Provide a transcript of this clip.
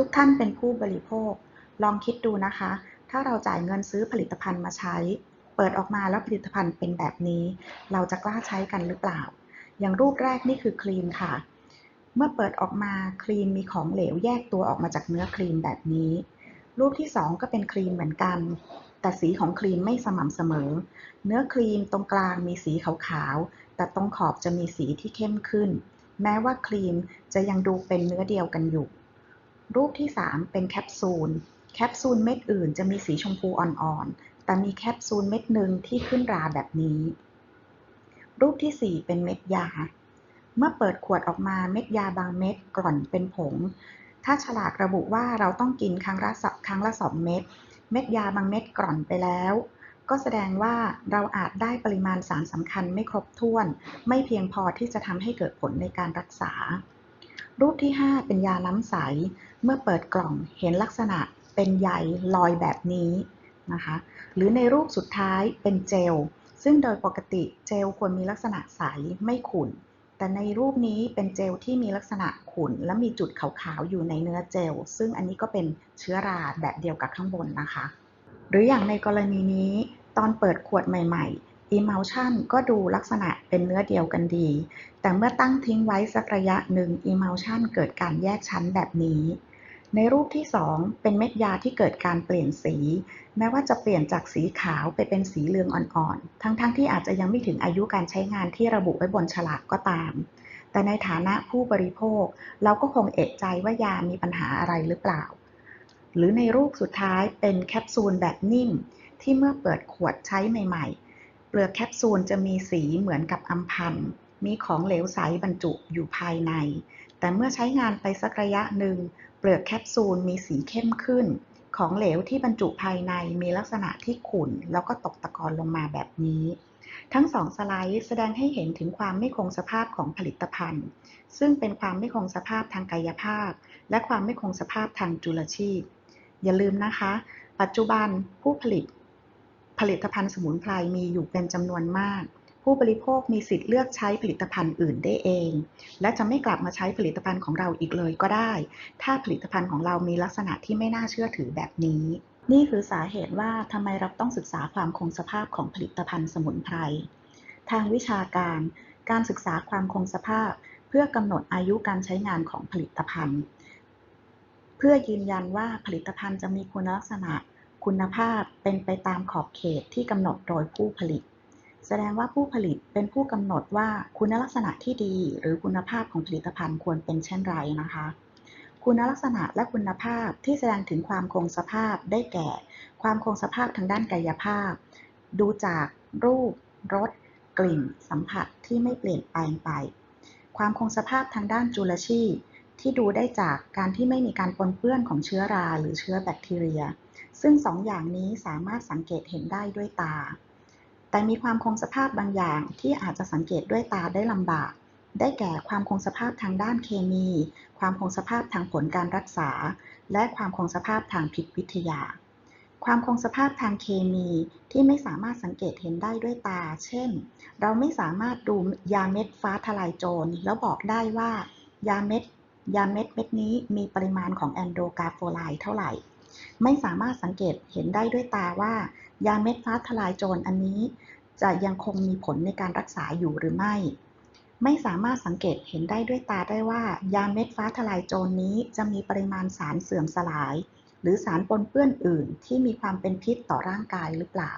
ทุกท่านเป็นผู้บริโภค ลองคิดดูนะคะ ถ้าเราจ่ายเงินซื้อผลิตภัณฑ์มาใช้ เปิดออกมาแล้วผลิตภัณฑ์เป็นแบบนี้ เราจะกล้าใช้กันหรือเปล่า อย่างรูปแรกนี่คือครีมค่ะ เมื่อเปิดออกมาครีมมีของเหลวแยกตัวออกมาจากเนื้อครีมแบบนี้ รูปที่สองก็เป็นครีมเหมือนกัน แต่สีของครีมไม่สม่ำเสมอ เนื้อครีมตรงกลางมีสีขาวๆ แต่ตรงขอบจะมีสีที่เข้มขึ้น แม้ว่าครีมจะยังดูเป็นเนื้อเดียวกันอยู่ รูปที่ 3 เป็นแคปซูล แคปซูลเม็ดอื่นจะมีสีชมพูอ่อนๆ แต่มีแคปซูลเม็ดหนึ่งที่ขึ้นราแบบนี้ รูปที่ 4 เป็นเม็ดยา เมื่อเปิดขวดออกมาเม็ดยาบางเม็ดกร่อนเป็นผง ถ้าฉลากระบุว่าเราต้องกินครั้งละสครั้งละสองเม็ด เม็ดยาบางเม็ดกร่อนไปแล้ว ก็แสดงว่าเราอาจได้ปริมาณสารสำคัญไม่ครบถ้วน ไม่เพียงพอที่จะทำให้เกิดผลในการรักษา รูปที่ 5 เป็นยาล้ำใส เมื่อเปิดกล่องเห็นลักษณะเป็นใยลอยแบบนี้นะคะ หรือในรูปสุดท้ายเป็นเจล ซึ่งโดยปกติเจลควรมีลักษณะใสไม่ขุ่น แต่ในรูปนี้เป็นเจลที่มีลักษณะขุ่น และมีจุดขาวๆอยู่ในเนื้อเจล ซึ่งอันนี้ก็เป็นเชื้อราแบบเดียวกับข้างบนนะคะ หรืออย่างในกรณีนี้ตอนเปิดขวดใหม่ ๆ Emulsion ก็ดูลักษณะเป็นเนื้อเดียวกันดี แต่เมื่อตั้งทิ้งไว้สักระยะหนึ่ง Emulsion เกิดการแยกชั้นแบบนี้ ในรูปที่ 2 เป็นเม็ดยาที่เกิดการเปลี่ยนสี แม้ว่าจะเปลี่ยนจากสีขาวไปเป็นสีเหลืองอ่อนๆ ทั้งๆทที่อาจจะยังไม่ถึงอายุการใช้งานที่ระบุไว้บนฉลากก็ตาม แต่ในฐานะผู้บริโภค เราก็คงเอกใจว่ายามีปัญหาอะไรหรือเปล่า หรือในรูปสุดท้ายเป็นแคปซูลแบบนิ่ม ที่เมื่อเปิดขวดใช้ใหม่ ๆ เปลือกแคปซูลจะมีสีเหมือนกับอัมพันมีของเหลวใสบรรจุอยู่ภายใน แต่เมื่อใช้งานไปสักระยะหนึ่ง เปลือกแคปซูลมีสีเข้มขึ้น ของเหลวที่บรรจุภายในมีลักษณะที่ขุ่น แล้วก็ตกตะกอนลงมาแบบนี้ ทั้งสองสไลด์แสดงให้เห็นถึงความไม่คงสภาพของผลิตภัณฑ์ ซึ่งเป็นความไม่คงสภาพทางกายภาพ และความไม่คงสภาพทางจุลชีพ อย่าลืมนะคะ ปัจจุบันผู้ผลิตผลิตภัณฑ์สมุนไพรมีอยู่เป็นจำนวนมาก ผู้บริโภคมีสิทธิ์เลือกใช้ผลิตภัณฑ์อื่นได้เอง และจะไม่กลับมาใช้ผลิตภัณฑ์ของเราอีกเลยก็ได้ ถ้าผลิตภัณฑ์ของเรามีลักษณะที่ไม่น่าเชื่อถือแบบนี้ นี่คือสาเหตุว่าทำไมเราต้องศึกษาความคงสภาพของผลิตภัณฑ์สมุนไพร ทางวิชาการ การศึกษาความคงสภาพ เพื่อกำหนดอายุการใช้งานของผลิตภัณฑ์ เพื่อยืนยันว่าผลิตภัณฑ์จะมีคุณลักษณะ คุณภาพเป็นไปตามขอบเขตที่กำหนดโดยผู้ผลิต แสดงว่าผู้ผลิตเป็นผู้กำหนดว่าคุณลักษณะที่ดี หรือคุณภาพของผลิตภัณฑ์ควรเป็นเช่นไรนะคะ คุณลักษณะและคุณภาพที่แสดงถึงความคงสภาพได้แก่ ความคงสภาพทางด้านกายภาพ ดูจากรูปรสกลิ่น สัมผัสที่ไม่เปลี่ยนแปลงไป ความคงสภาพทางด้านจุลชีพที่ดูได้จากการที่ไม่มีการปนเปื้อนของเชื้อราหรือเชื้อแบคทีเรีย ซึ่งสองอย่างนี้สามารถสังเกตเห็นได้ด้วยตา แต่มีความคงสภาพบางอย่างที่อาจจะสังเกตด้วยตาได้ลำบาก ได้แก่ความคงสภาพทางด้านเคมี ความคงสภาพทางผลการรักษา และความคงสภาพทางพิษวิทยา ความคงสภาพทางเคมีที่ไม่สามารถสังเกตเห็นได้ด้วยตา เช่น เราไม่สามารถดูยาเม็ดฟ้าทลายโจรแล้วบอกได้ว่ายาเม็ดยาเม็ดเม็ดนี้มีปริมาณของแอนโดกาโฟไลด์เท่าไหร่ ไม่สามารถสังเกตเห็นได้ด้วยตาว่า ยาเม็ดฟ้าทลายโจรอันนี้จะยังคงมีผลในการรักษาอยู่หรือไม่ ไม่สามารถสังเกตเห็นได้ด้วยตาได้ว่า ยาเม็ดฟ้าทลายโจรนี้จะมีปริมาณสารเสื่อมสลาย หรือสารปนเปื้อนอื่นที่มีความเป็นพิษต่อร่างกายหรือเปล่า